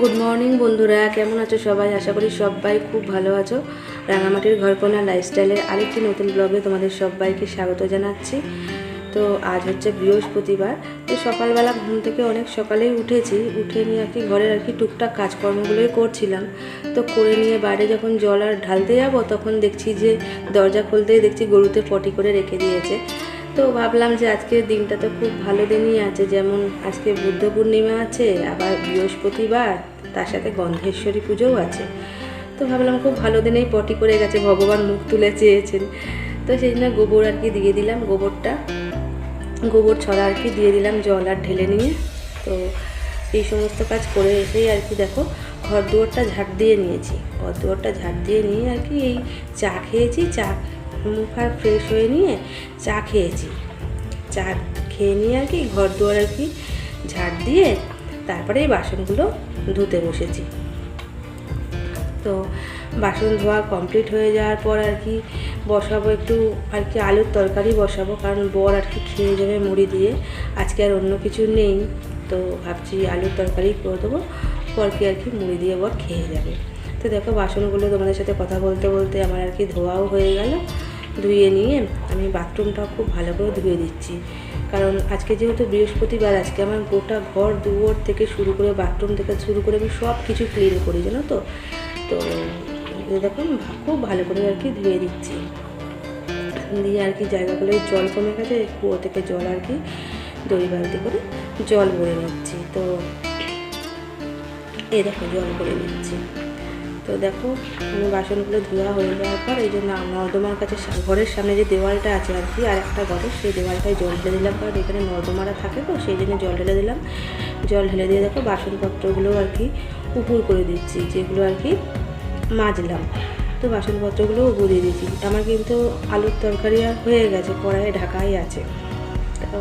Good morning বন্ধুরা। কেমন আছো সবাই? আশা করি সবাই খুব ভালো আছো। রাঙামাটির ঘরকোনা লাইফস্টাইলের আরেকটি নতুন ব্লগে তোমাদের সবাইকে স্বাগত জানাচ্ছি। তো আজ হচ্ছে বৃহস্পতিবার। তো সকালবেলা ঘুম থেকে অনেক সকালেই উঠেছি। উঠে নিয়ে আর কি ঘরের আর কি টুকটাক কাজকর্মগুলোই করছিলাম। তো করে নিয়ে বাইরে যখন জল আর ঢালতে যাব, তখন দেখছি যে দরজা খুলতেই দেখছি গরুতে পটি করে রেখে দিয়েছে। তো ভাবলাম যে আজকের দিনটা তো খুব ভালো দিনই আছে। যেমন আজকে বুদ্ধ পূর্ণিমা আছে, আবার বৃহস্পতিবার, তার সাথে গন্ধেশ্বরী পুজোও আছে। তো ভাবলাম খুব ভালো দিনেই পটি করে গেছে, ভগবান মুখ তুলে চেয়েছেন। তো সেই জন্য গোবর আর কি দিয়ে দিলাম, গোবরটা। গোবর, ছড়া আর কি দিয়ে দিলাম, জল আর ঢেলে নিয়ে। তো এই সমস্ত কাজ করে এসেই আর কি দেখো ঘর দুয়ারটা ঝাড় দিয়ে নিয়েছি। ঘর দুয়ারটা ঝাড় দিয়ে নিয়ে আর কি এই চা খেয়েছি, চা মুখ আর ফ্রেশ হয়ে নিয়ে চা খেয়েছি। চা খেয়ে নিয়ে আর কি ঘর দুয়ার আর কি ঝাড় দিয়ে তারপরে এই বাসনগুলো ধুতে বসেছি। তো বাসন ধোয়া কমপ্লিট হয়ে যাওয়ার পর আর কি বসাবো একটু আর কি আলুর তরকারি বসাবো, কারণ বর আর কি খেয়ে যাবে মুড়ি দিয়ে। আজকে আর অন্য কিছু নেই, তো ভাবছি আলুর তরকারি করে দেবো। পরকে আর কি মুড়ি দিয়ে বর খেয়ে যাবে। তো দেখো বাসনগুলো তোমাদের সাথে কথা বলতে বলতে আমার আর কি ধোয়াও হয়ে গেল। ধুয়ে নিয়ে আমি বাথরুমটাও খুব ভালো করে ধুয়ে দিচ্ছি। কারণ আজকে যেহেতু বৃহস্পতিবার, আজকে আমার গোটা ঘর দুয়ার থেকে শুরু করে বাথরুম থেকে শুরু করে আমি সব কিছু ক্লিন করি, জানো তো? তো দেখো খুব ভালো করে আর কি ধুয়ে দিচ্ছি। দিয়ে আর কি জায়গাগুলো জল কমে গেছে কুয়ো থেকে জল আর কি দই বালতি করে জল ভরে নিচ্ছি। তো এই দেখো, জল ভরে নিচ্ছি। তো দেখো আমি বাসনগুলো ধোয়া হয়ে যাওয়ার পর এই জন্য নর্দমার কাছে ঘরের সামনে যে দেওয়ালটা আছে আর কি, আর একটা ঘরের সেই দেওয়ালটায় জল ঢেলে দিলাম। কারণ এখানে নর্দমারা থাকে তো, সেই জন্য জল ঢেলে দিলাম। জল ঢেলে দিয়ে দেখো বাসনপত্রগুলো আর কি উপুর করে দিচ্ছি, যেগুলো আর কি মাজলাম। তো বাসনপত্রগুলো উপর দিয়ে দিয়েছি। আমার কিন্তু আলুর তরকারি আর হয়ে গেছে, কড়াইয়ে ঢাকাই আছে। তো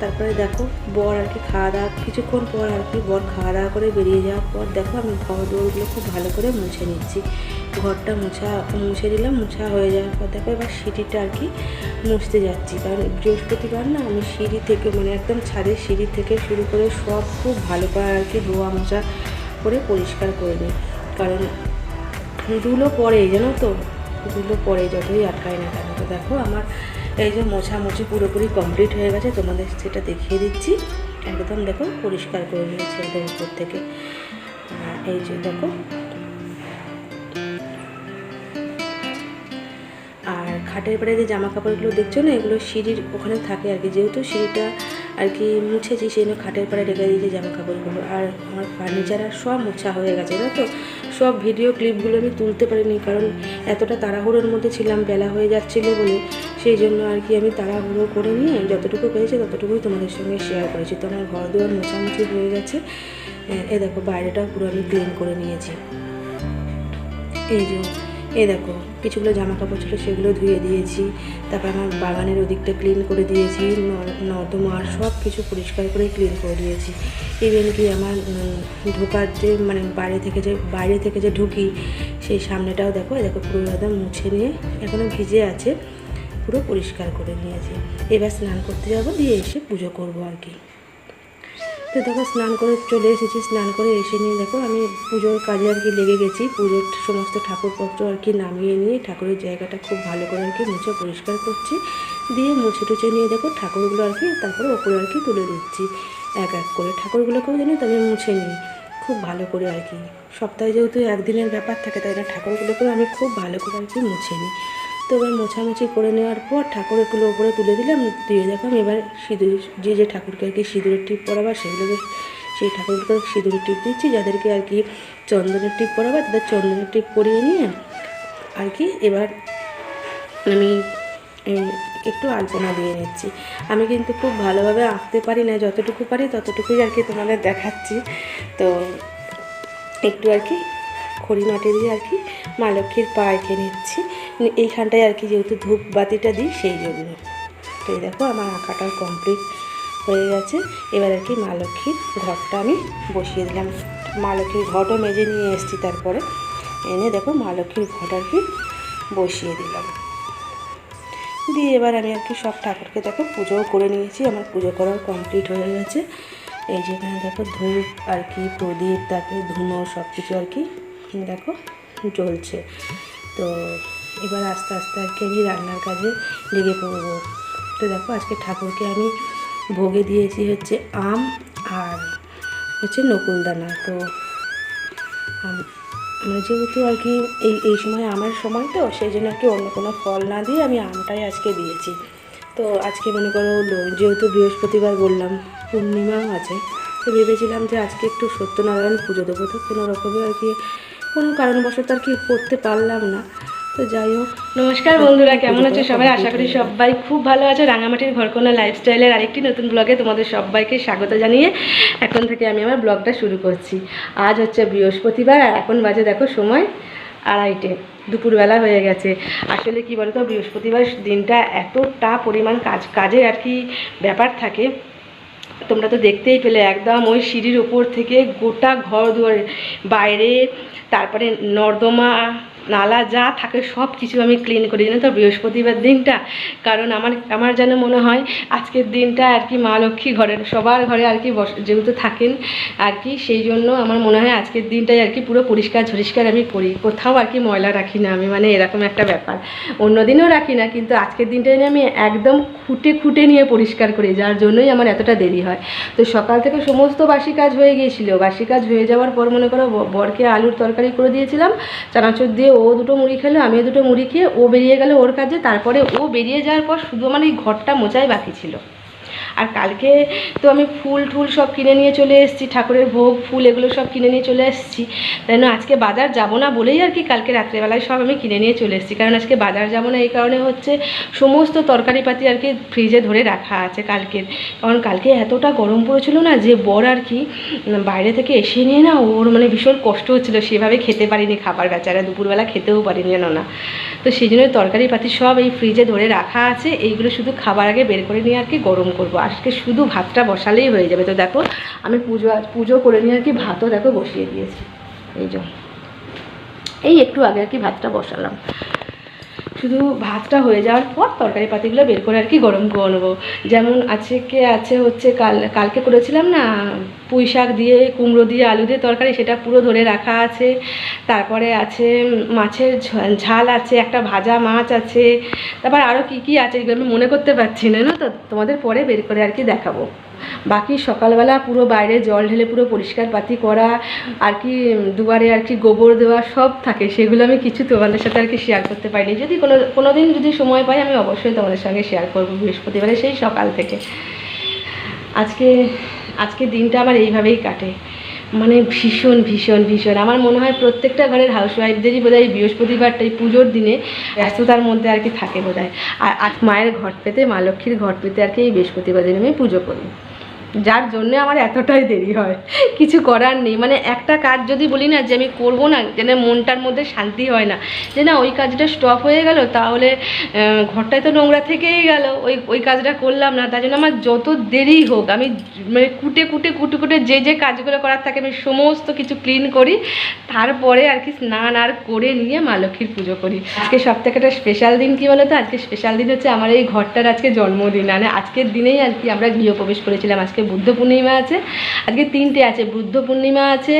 তারপরে দেখো বর আর কি খাওয়া দাওয়া, কিছুক্ষণ পর আর কি বর খাওয়া দাওয়া করে বেরিয়ে যাওয়ার পর দেখো আমি ঘর দৌড়গুলো খুব ভালো করে মুছে নিচ্ছি। ঘরটা মুছা, মুছে দিলাম, মুছা হয়ে যাওয়ার পর দেখো এবার সিঁড়িটা আর কি মুছতে যাচ্ছি। কারণ বৃহস্পতিবার না, আমি সিঁড়ি থেকে মানে একদম ছাদের সিঁড়ি থেকে শুরু করে সব খুব ভালো করে আর কি ধোয়া মোছা করে পরিষ্কার করে নিই। কারণ ধুলো পরে জানো তো? ধুলো পরে যতই আটকায় না কেন। তো দেখো আমার এই যে মোছামুছি পুরোপুরি কমপ্লিট হয়ে গেছে, তোমাদের সেটা দেখিয়ে দিচ্ছি। একদম দেখো পরিষ্কার করে নিয়েছি একদম উপর থেকে। এই যে দেখো। আর খাটের পরে যে জামা কাপড়গুলো দেখছ না, এগুলো সিঁড়ির ওখানে থাকে আর কি। যেহেতু সিঁড়িটা আর কি মুছেছি, সেই জন্য খাটের পরে রেখে দিয়েছি জামা কাপড়গুলো আর আমার ফার্নিচার আর সব মোছা হয়ে গেছে না তো? সব ভিডিও ক্লিপগুলো আমি তুলতে পারিনি, কারণ এতটা তাড়াহুড়োর মধ্যে ছিলাম, বেলা হয়ে যাচ্ছিল বলে। সেই জন্য আর কি আমি তাড়াহুড়ো করে নিয়ে যতটুকু পেয়েছি ততটুকুই তোমাদের সঙ্গে শেয়ার করেছি। তো আমার ঘর দুয়ার মোছামুছি হয়ে গেছে। এ দেখো বাইরেটাও পুরো আমি ক্লিন করে নিয়েছি। এই যে এই দেখো কিছুগুলো জামা কাপড় ছিল সেগুলো ধুয়ে দিয়েছি। তারপর আমার বাগানের ওদিকটা ক্লিন করে দিয়েছি। নর্দমার সব কিছু পরিষ্কার করে ক্লিন করে দিয়েছি। ইভেন কি আমার ঢোকার যে মানে বাইরে থেকে যে, বাইরে থেকে যে ঢুকি, সেই সামনেটাও দেখো এই দেখো পুরো একদম মুছে নিয়ে এখনও ভিজে আছে। পুরো পরিষ্কার করে নিয়েছি। এবার স্নান করতে যাব, দিয়ে এসে পুজো করব আর কি। তো দেখো, স্নান করে চলে এসেছি। স্নান করে এসে নিয়ে দেখো, আমি পুজোর কাজে আর কি লেগে গেছি। পুজোর সমস্ত ঠাকুরপত্র আর কি নামিয়ে নিয়ে ঠাকুরের জায়গাটা খুব ভালো করে আর কি মুছে পরিষ্কার করছি। দিয়ে মুছে টুছে নিয়ে দেখো, ঠাকুরগুলো আর কি তারপরে ওপরে আর কি তুলে দিচ্ছি। এক এক করে ঠাকুরগুলোকেও জানি তবে মুছে নিই। খুব ভালো করে আর কি। সপ্তাহে যেহেতু একদিনের ব্যাপার থাকে, তাই না? ঠাকুরগুলোকেও আমি খুব ভালো করে আর কি মুছে নিই। তো এবার মোছামুছি করে নেওয়ার পর ঠাকুরগুলো ওপরে তুলে দিলাম। দিয়ে দেখো আমি এবার সিঁদুর, যে যে ঠাকুরকে আর কি সিঁদুরের টিপ পরাবার সেগুলোকে, সেই ঠাকুরকে সিঁদুরের টিপ দিচ্ছি। যাদেরকে আর কি চন্দনের টিপ পরাবার তাদের চন্দনের টিপ পরিয়ে নিয়ে আর কি এবার আমি একটু আলপনা দিয়ে নিচ্ছি। আমি কিন্তু খুব ভালোভাবে আঁকতে পারি না, যতটুকু পারি ততটুকুই আর কি তোমাদের দেখাচ্ছি। তো একটু আর কি খড়ি মাটি দিয়ে আর কি মা লক্ষ্মীর পা এঁকে নিচ্ছি। এইখানটায় আর কি যেহেতু ধূপ বাতিটা দিই, সেই জন্য। তো এই দেখো, আমার আঁকাটা কমপ্লিট হয়ে গেছে। এবার আর কি মা লক্ষ্মীর ঘরটা আমি বসিয়ে দিলাম। মা লক্ষ্মীর ঘটও মেজে নিয়ে এসেছি তারপরে। এনে দেখো মা লক্ষ্মীর ঘট আর কি বসিয়ে দিলাম। দিয়ে এবার আমি আর কি সব ঠাকুরকে দেখো, পুজোও করে নিয়েছি। আমার পুজো করাও কমপ্লিট হয়ে গেছে। এই যেখানে দেখো ধূপ আর কি, প্রদীপ, তারপরে ধুনো সব কিছু আর কি। দেখো জ্বলছে তো এবার আস্তে আস্তে আর কি আমি রান্নার কাজে লেগে পড়ব। তো দেখো আজকে ঠাকুরকে আমি ভোগে দিয়েছি হচ্ছে আম আর হচ্ছে নকুলদানা তো আম- মানে যেহেতু আর কি এই এই সময় আমার সময় তো, সেই জন্য কি অন্য কোনো ফল না দিয়ে আমি আমটাই আজকে দিয়েছি। তো আজকে মনে করো যেহেতু বৃহস্পতিবার বললাম, পূর্ণিমাও আছে, তো ভেবেছিলাম যে আজকে একটু সত্যনারায়ণ পুজো দেবো। তো কোনো রকমে আর কি কোনো কারণবশত আর কি করতে পারলাম না। তো যাই হোক। নমস্কার বন্ধুরা, কেমন আছো সবাই? আশা করি সবাই খুব ভালো আছে। রাঙামাটির ঘরকোনা লাইফস্টাইলের আরেকটি নতুন ব্লগে তোমাদের সবাইকে স্বাগত জানিয়ে এখন থেকে আমি আমার ব্লগটা শুরু করছি। আজ হচ্ছে বৃহস্পতিবার আর এখন বাজে দেখো সময় আড়াইটে, দুপুরবেলা হয়ে গেছে। আসলে কি বলতো, বৃহস্পতিবার দিনটা এতটা পরিমাণ কাজ, কাজের আর কি ব্যাপার থাকে তোমরা তো দেখতেই পেলে, একদম ওই সিঁড়ির ওপর থেকে গোটা ঘর দুয়ার বাইরে, তারপরে নর্দমা নালা যা থাকে সব কিছু আমি ক্লিন করি, জানো তো? বৃহস্পতিবার দিনটা। কারণ আমার আমার যেন মনে হয় আজকের দিনটা আর কি মা লক্ষ্মী ঘরের, সবার ঘরে আর কি বস, যেহেতু থাকেন আর কি, সেই জন্য আমার মনে হয় আজকের দিনটাই আর কি পুরো পরিষ্কার ঝরিষ্কার আমি করি। কোথাও আর কি ময়লা রাখি না আমি মানে এরকম একটা ব্যাপার। অন্য দিনও রাখি না, কিন্তু আজকের দিনটাই আমি একদম খুঁটে খুঁটে নিয়ে পরিষ্কার করি, যার জন্যই আমার এতটা দেরি হয়। তো সকাল থেকে সমস্ত বাসি কাজ হয়ে গিয়েছিল। বাসি কাজ হয়ে যাওয়ার পর মনে করো বরকে আলুর তরকারি করে দিয়েছিলাম, চানাচুর দিয়ে ও দুটো মুড়ি খেলো, আমিও দুটো মুড়ি খেয়ে ও বেরিয়ে গেলো ওর কাজে। তারপরে ও বেরিয়ে যাওয়ার পর শুধু আমার এই ঘরটা মোচাই বাকি ছিল। আর কালকে তো আমি ফুল টুল সব কিনে নিয়ে চলে এসেছি, ঠাকুরের ভোগ, ফুল এগুলো সব কিনে নিয়ে চলে এসেছি। তাই আজকে বাজার যাব না বলেই আর কি কালকে রাত্রেবেলায় সব আমি কিনে নিয়ে চলে এসেছি। কারণ আজকে বাজার যাব না এই কারণে হচ্ছে সমস্ত তরকারিপাতি আর কি ফ্রিজে ধরে রাখা আছে কালকের। কারণ কালকে এতটা গরম পড়েছিল না যে বর আর কি বাইরে থেকে এসে নিয়ে না ওর মানে ভীষণ কষ্ট হচ্ছিল। সেভাবে খেতে পারিনি খাবার বেচারা, দুপুরবেলা খেতেও পারিনি না। তো সেই জন্য তরকারিপাতি সব এই ফ্রিজে ধরে রাখা আছে। এইগুলো শুধু খাবার আগে বের করে নিয়ে আর কি গরম করব। আজকে শুধু ভাতটা বসালেই হয়ে যাবে। তো দেখো, আমি পুজো পুজো করে নিয়ে আর কি ভাতও দেখো বসিয়ে দিয়েছি। এই জন্য এই একটু আগে আর কি ভাতটা বসালাম। শুধু ভাতটা হয়ে যাওয়ার পর তরকারি পাতিগুলো বের করে আর কি গরম করে নেব যেমন আজকে আছে হচ্ছে কাল, কালকে করেছিলাম না, পুঁই শাক দিয়ে, কুমড়ো দিয়ে, আলু দিয়ে তরকারি, সেটা পুরো ধরে রাখা আছে। তারপরে আছে মাছের ঝাল আছে, একটা ভাজা মাছ আছে। তারপর আরও কী কী আছে, এগুলো আমি মনে করতে পারছি না না তো? তোমাদের পরে বের করে আর কি দেখাবো। বাকি সকালবেলা পুরো বাইরে জল ঢেলে পুরো পরিষ্কার পাতি করা, আর কি দুয়ারে আর কি গোবর দেওয়া সব থাকে, সেগুলো আমি কিছু তোমাদের সাথে আর কি শেয়ার করতে পারিনি। যদি কোনো কোনো দিন যদি সময় পাই, আমি অবশ্যই তোমাদের সঙ্গে শেয়ার করব বৃহস্পতিবারে সেই সকাল থেকে। আজকে আজকে দিনটা আমার এইভাবেই কাটে। মানে ভীষণ ভীষণ ভীষণ। আমার মনে হয় প্রত্যেকটা ঘরের হাউস ওয়াইফদেরই বোধহয় এই বৃহস্পতিবারটা এই পুজোর দিনে ব্যস্ততার মধ্যে আর কি থাকে বোধহয়। আর আজ মায়ের ঘট পেতে, মা লক্ষ্মীর ঘট পেতে আর কি এই বৃহস্পতিবার দিনে আমি পুজো করি। যার জন্য আমার এতটাই দেরি হয়। কিছু করার নেই। মানে একটা কাজ যদি বলি না যে আমি করব না, যেন মনটার মধ্যে শান্তি হয় না, যে না ওই কাজটা স্টপ হয়ে গেল, তাহলে ঘরটায় তো নোংরা থেকেই গেল, ওই ওই কাজটা করলাম না। তার জন্য আমার যত দেরি হোক, আমি মানে কুটে কুটে কুটে কুটে যে যে কাজগুলো করার থাকে, আমি সমস্ত কিছু ক্লিন করি, তারপরে আর কি স্নান আর করে নিয়ে মা লক্ষ্মীর পুজো করি। আজকে সব থেকে একটা স্পেশাল দিন কি বলো তো আজকে স্পেশাল দিন হচ্ছে আমার এই ঘরটার আজকে জন্মদিন। মানে আজকের দিনেই আর কি আমরা গৃহপ্রবেশ করেছিলাম, আজকে বুদ্ধ পূর্ণিমা আছে, আজকে তিনটে আছে, বুদ্ধ পূর্ণিমা আছে,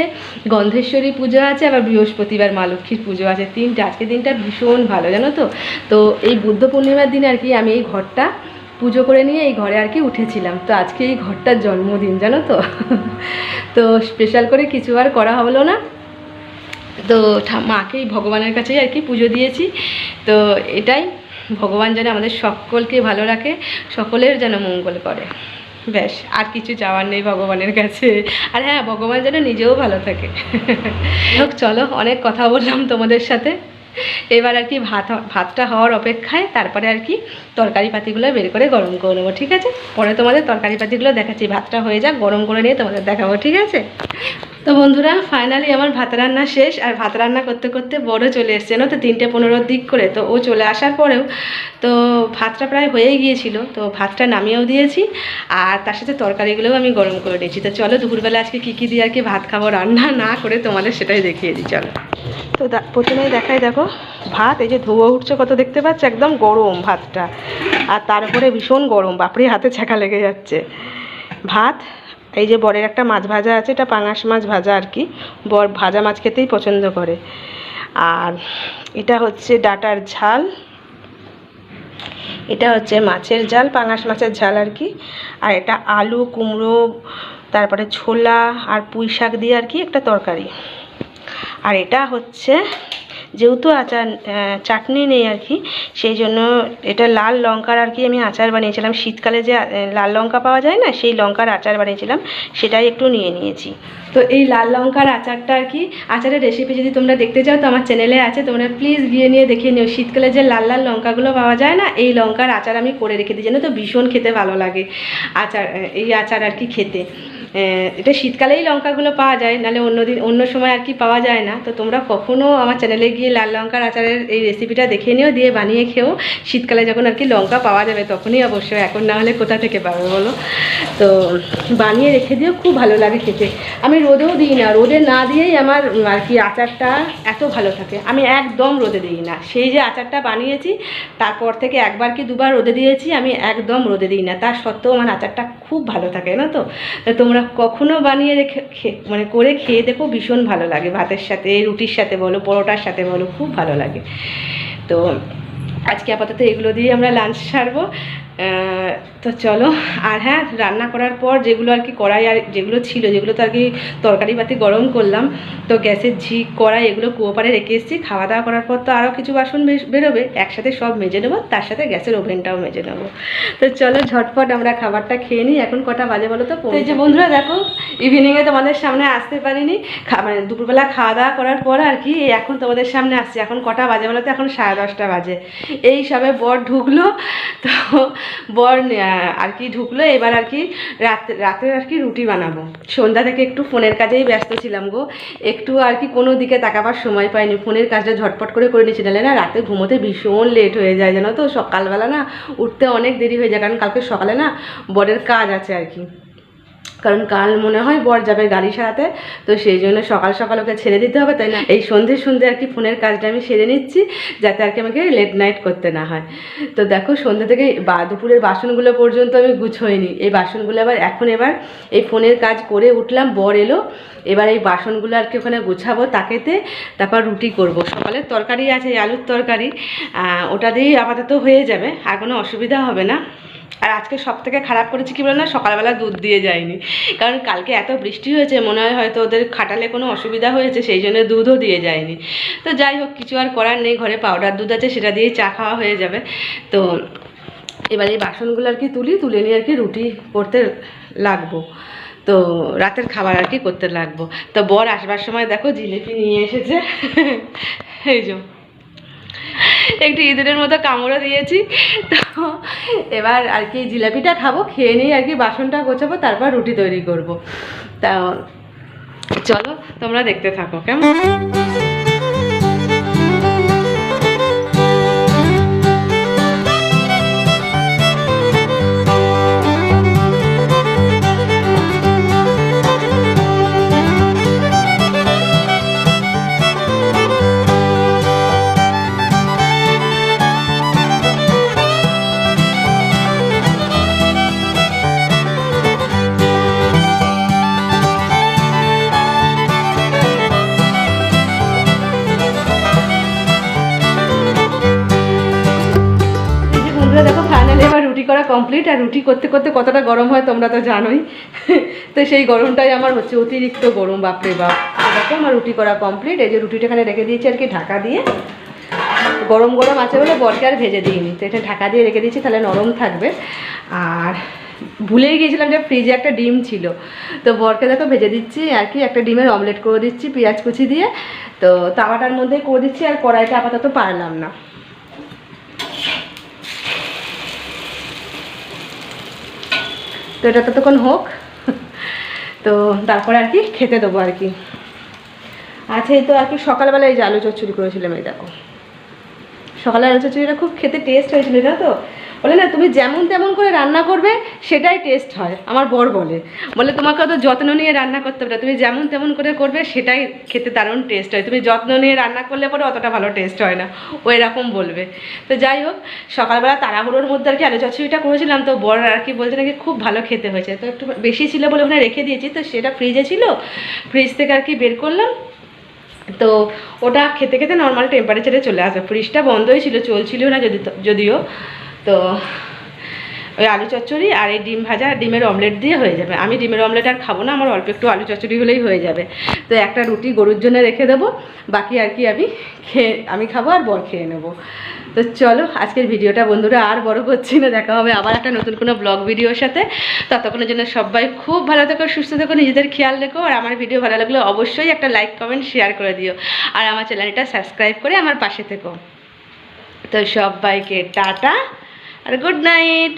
গন্ধেশ্বরী পুজো আছে, আবার বৃহস্পতিবার মা লক্ষ্মীর পুজো আছে, তিনটে আজকের দিনটা ভীষণ ভালো, জানো তো? তো এই বুদ্ধ পূর্ণিমার দিন আর কি আমি এই ঘরটা পুজো করে নিয়ে এই ঘরে আর কি উঠেছিলাম। তো আজকে এই ঘরটার জন্মদিন, জানো তো? তো স্পেশাল করে কিছু আর করা হলো না। তো মাকেই ভগবানের কাছেই আর কি পুজো দিয়েছি। তো এটাই, ভগবান যেন আমাদের সকলকে ভালো রাখে, সকলের যেন মঙ্গল করে। ব্যাস আর কিছু যাওয়ার নেই ভগবানের কাছে। আর হ্যাঁ ভগবান যেন নিজেও ভালো থাকে। হোক চলো, অনেক কথা বললাম তোমাদের সাথে। এবার আর কি ভাত, ভাতটা হওয়ার অপেক্ষায় তারপরে আর কি তরকারি পাতিগুলো বের করে গরম করে নেব, ঠিক আছে? পরে তোমাদের তরকারি পাতিগুলো দেখাচ্ছি। ভাতটা হয়ে যাক, গরম করে নিয়ে তোমাদের দেখাবো, ঠিক আছে? তো বন্ধুরা ফাইনালি আমার ভাত রান্না শেষ, আর ভাত রান্না করতে করতে বড় চলে এসছে না তো, তিনটে পনেরোর দিক করে, তো ও চলে আসার পরেও, তো ভাতটা প্রায় হয়েই গিয়েছিল, তো ভাতটা নামিয়েও দিয়েছি, আর তার সাথে তরকারিগুলোও আমি গরম করে নিয়েছি। তো চলো, দুপুরবেলা আজকে কী কী দিয়ে আর কি ভাত খাব, রান্না না করে তোমাদের সেটাই দেখিয়ে দিই, চলো। তো প্রথমেই দেখাই, দেখো, ভাত, এই যে ধোয়া উঠছে, কত দেখতে পাচ্ছ? একদম গরম ভাতটা। আর তারপরে ভীষণ গরম, বাপরে, হাতে ছ্যাঁকা লেগে যাচ্ছে। ভাত এই যে বরের একটা মাছ ভাজা আছে, এটা পাঙাশ মাছ ভাজা আর কি। বর ভাজা মাছ খেতেই পছন্দ করে। আর এটা হচ্ছে ডাটার ঝাল। এটা হচ্ছে মাছের ঝাল, পাঙাশ মাছের ঝাল আর কি। আর এটা আলু, কুমড়ো, তারপরে ছোলা আর পুঁই শাক দিয়ে আর কি একটা তরকারি। আর এটা হচ্ছে যেহেতু আচার চাটনি নেই আর কি, সেই জন্য এটা লাল লঙ্কার আর কি আমি আচার বানিয়েছিলাম। শীতকালে যে লাল লঙ্কা পাওয়া যায় না, সেই লঙ্কার আচার বানিয়েছিলাম, সেটাই একটু নিয়ে নিয়েছি। তো এই লাল লঙ্কার আচারটা আর কি, আচারের রেসিপি যদি তোমরা দেখতে চাও, তো আমার চ্যানেলে আছে, তোমরা প্লিজ গিয়ে নিয়ে দেখে নিও। শীতকালে যে লাল লাল লঙ্কাগুলো পাওয়া যায় না, এই লঙ্কার আচার আমি করে রেখে দিই জানো তো ভীষণ খেতে ভালো লাগে আচার, এই আচার আর কি খেতে। এটা শীতকালেই লঙ্কাগুলো পাওয়া যায়, নাহলে অন্য দিন, অন্য সময় আর কি পাওয়া যায় না। তো তোমরা কখনও আমার চ্যানেলে গিয়ে লাল লঙ্কার আচারের এই রেসিপিটা দেখে নিও, দিয়ে বানিয়ে খেও। শীতকালে যখন আর কি লঙ্কা পাওয়া যাবে, তখনই অবশ্যই, এখন না হলে কোথা থেকে পাবে বলো? তো বানিয়ে রেখে দিও, খুব ভালো লাগে খেতে। আমি রোদেও দিই না, রোদে না দিয়েই আমার আর কি আচারটা এত ভালো থাকে। আমি একদম রোদে দিই না। সেই যে আচারটা বানিয়েছি, তারপর থেকে একবার কি দুবার রোদে দিয়েছি, আমি একদম রোদে দিই না। তার সত্ত্বেও আমার আচারটা খুব ভালো থাকে না তো? তো তোমরা কখনো বানিয়ে রেখে মানে করে খেয়ে দেখো ভীষণ ভালো লাগে। ভাতের সাথে, রুটির সাথে বলো, পরোটার সাথে বলো, খুব ভালো লাগে। তো আজকে আপাতত এগুলো দিয়ে আমরা লাঞ্চ সারবো। তো চলো আর হ্যাঁ রান্না করার পর যেগুলো আর কি কড়াই আর যেগুলো ছিল যেগুলো তো আর কি তরকারি বাতি গরম করলাম তো গ্যাসের ঝিক কড়াই এগুলো কুয়োপারে রেখে এসেছি। খাওয়া দাওয়া করার পর তো আরও কিছু বাসন বেরোবে একসাথে সব মেজে নেব তার সাথে গ্যাসের ওভেনটাও মেজে নেব। তো চলো ঝটপট আমরা খাবারটা খেয়ে নিই এখন কটা বাজে বলো তো? এই যে বন্ধুরা দেখো ইভিনিংয়ে তোমাদের সামনে আসতে পারিনি। মানে দুপুরবেলা খাওয়া দাওয়া করার পর আর কি এখন তোমাদের সামনে আসছে। এখন কটা বাজে বলো তো? এখন সাড়ে দশটা বাজে। এই সবে বর ঢুকলো তো বর আহ, আর কি ঢুকলো, এবার আর কি রাত রাতে আর কি রুটি বানাবো। সন্ধ্যা থেকে একটু ফোনের কাজেই ব্যস্ত ছিলাম গো। একটু আর কি কোনো দিকে তাকাবার সময় পাইনি। ফোনের কাজটা ঝটপট করে করে নিয়েছি নাহলে না রাতে ঘুমোতে ভীষণ লেট হয়ে যায়, জানো তো? সকালবেলা না উঠতে অনেক দেরি হয়ে যায়, কারণ কালকে সকালে না বরের কাজ আছে আর কি। কারণ কাল মনে হয় বর যাবে গাড়ি সারাতে তো সেই জন্য সকাল সকাল ওকে ছেড়ে দিতে হবে তাই না? এই সন্ধে সন্ধে আর কি ফোনের কাজটা আমি সেরে নিচ্ছি যাতে আর কি আমাকে লেট নাইট করতে না হয়। তো দেখো সন্ধ্যে থেকে বা দুপুরের বাসনগুলো পর্যন্ত আমি গুছোইনি। এই বাসনগুলো আবার এখন এবার এই ফোনের কাজ করে উঠলাম বর এলো এবার এই বাসনগুলো আর কি ওখানে গুছাবো তাকেতে তারপর রুটি করব। সকালের তরকারি আছে আলুর তরকারি ওটা দিয়েই আপাতত হয়ে যাবে আর কোনো অসুবিধা হবে না। আর আজকে সব থেকে খারাপ করেছি কি বলো না সকালবেলা দুধ দিয়ে যায়নি। কারণ কালকে এত বৃষ্টি হয়েছে, মনে হয় হয়তো ওদের খাটালে কোনো অসুবিধা হয়েছে, সেই জন্য দুধও দিয়ে যায়নি। তো যাই হোক, কিছু আর করার নেই, ঘরে পাউডার দুধ আছে, সেটা দিয়ে চা খাওয়া হয়ে যাবে। তো এবার এই বাসনগুলো আর কি তুলি, তুলে নিয়ে আর কি রুটি করতে লাগবো। তো রাতের খাবার আর কি করতে লাগবো। তো বর আসবার সময় দেখো, জিলিপি নিয়ে এসেছে। এই যে একটু ইঁদুরের মতো কামড়ও দিয়েছি। তো এবার আর কি জিলাপিটা খাব, খেয়ে নিয়ে আর কি বাসনটা গোছাবো, তারপর রুটি তৈরি করব। তা চলো তোমরা দেখতে থাকো, কেমন? করা কমপ্লিট আর রুটি করতে করতে কতটা গরম হয় তোমরা তো জানোই। তো সেই গরমটাই আমার হচ্ছে অতিরিক্ত গরম, বাপরে বাপ। দেখো আমার রুটি করা কমপ্লিট এই যে রুটিটা এখানে রেখে দিয়েছি আর কি ঢাকা দিয়ে। গরম গরম আছে বলে বরকে আর ভেজে দিইনি। তো এটা ঢাকা দিয়ে রেখে দিয়েছি, তাহলে নরম থাকবে। আর ভুলেই গিয়েছিলাম যে ফ্রিজে একটা ডিম ছিল। তো বরকে দেখো ভেজে দিচ্ছি আর কি, একটা ডিমের অমলেট করে দিচ্ছি, পেঁয়াজ কুচি দিয়ে। তো তাওয়াটার মধ্যে করে দিচ্ছি আর কড়াইটা আপাতত পারলাম না। তো এটা ততক্ষণ হোক। তো তারপরে আর কি খেতে দেবো আর কি। আছে এই তো আর কি সকালবেলায় যে আলু চচ্চড়ি করেছিলাম, এই দেখো। সকালে আলু চচ্চড়িটা খুব খেতে টেস্ট হয়েছিল না তো? বলে, না, তুমি যেমন তেমন করে রান্না করবে, সেটাই টেস্ট হয়। আমার বর বলে। বলে, তোমাকে অত যত্ন নিয়ে রান্না করতে হবে না। তুমি যেমন তেমন করে করবে, সেটাই খেতে দারুণ টেস্ট হয়। তুমি যত্ন নিয়ে রান্না করলে পরে অতটা ভালো টেস্ট হয় না। ও এরকম বলবে। তো যাই হোক, সকালবেলা তাড়াহুড়োর মধ্যে আর কি আলু চচ্চড়িটা করেছিলাম, তো বর আর কি বলছে নাকি খুব ভালো খেতে হয়েছে। তো একটু বেশি ছিল বলে ওখানে রেখে দিয়েছি, তো সেটা ফ্রিজে ছিল। ফ্রিজ থেকে আর কি বের করলাম। তো ওটা খেতে খেতে নর্মাল টেম্পারেচারে চলে আসবে ফ্রিজটা বন্ধই ছিল চলছিল না যদি যদিও। তো ওই আলু চচ্চড়ি আর এই ডিম ভাজা ডিমের অমলেট দিয়ে হয়ে যাবে। আমি ডিমের অমলেট আর খাব না, আমার অল্প একটু আলু চচ্চড়ি হলেই হয়ে যাবে। তো একটা রুটি গরুর জন্য রেখে দেবো, বাকি আর কি আমি খেয়ে, আমি খাব আর বর খেয়ে নেব। তো চলো, আজকের ভিডিওটা বন্ধুরা আর বড় করছি না, দেখা হবে আবার একটা নতুন কোনো ব্লগ ভিডিওর সাথে। ততক্ষণের জন্য সবাই খুব ভালো থেকো, সুস্থ থেকো, নিজেদের খেয়াল রেখো, আর আমার ভিডিও ভালো লাগলে অবশ্যই একটা লাইক, কমেন্ট, শেয়ার করে দিও। আর আমার চ্যানেলটা সাবস্ক্রাইব করে আমার পাশে থেকো। তো সবাইকে টাটা। আর গুড নাইট